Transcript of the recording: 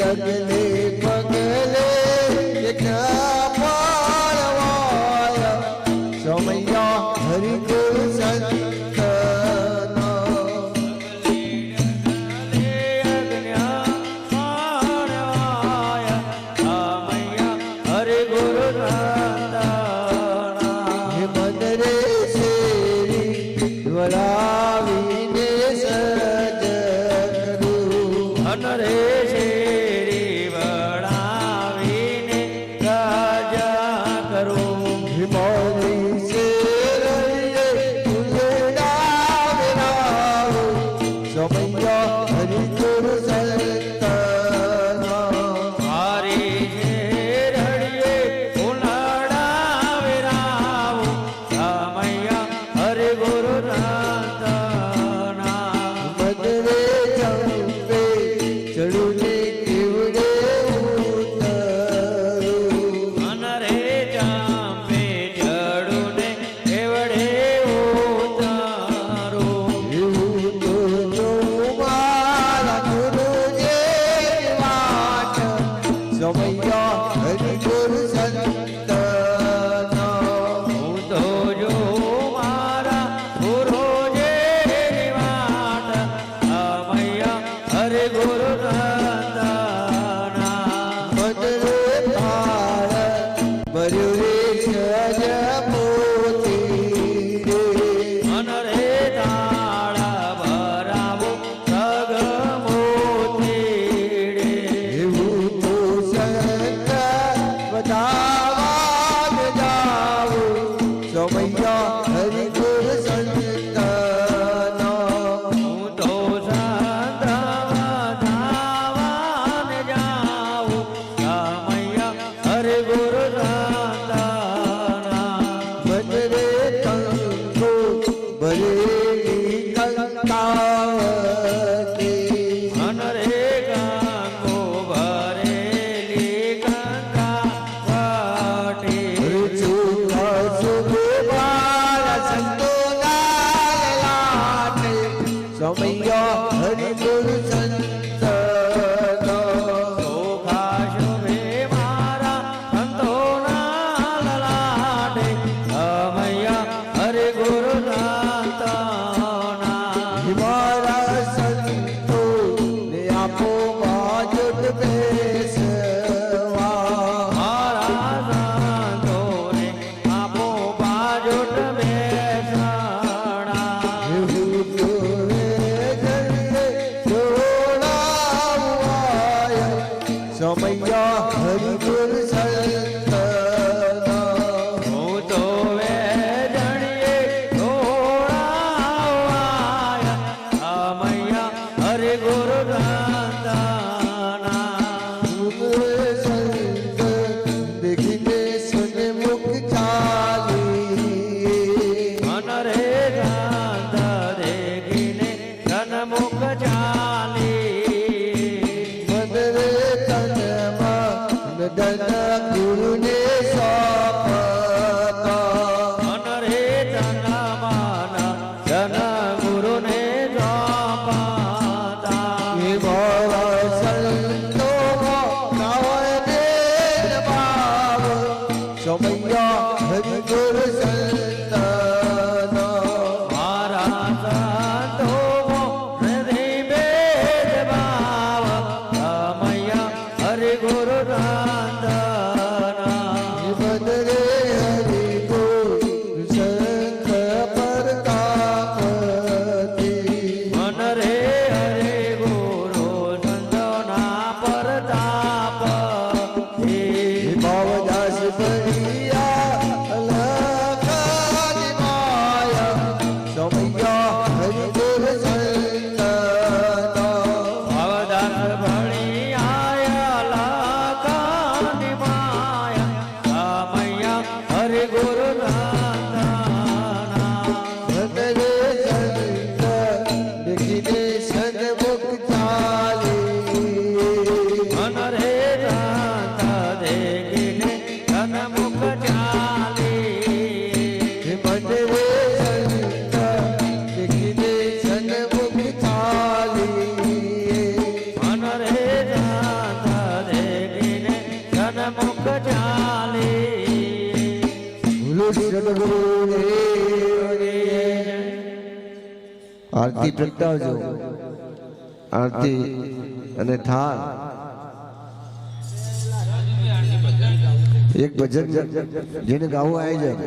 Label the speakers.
Speaker 1: ગગલે પગલે પાડવાય સમયા હરિ ગુરુ સંત
Speaker 2: અનરે Hari Romeo Show me your,
Speaker 1: your, your, your, સન્મુખ ચાલે આરતી પ્રગટાવજો. આરતી અને થાળ. એક ભજન જેને ગાવું આયોજન.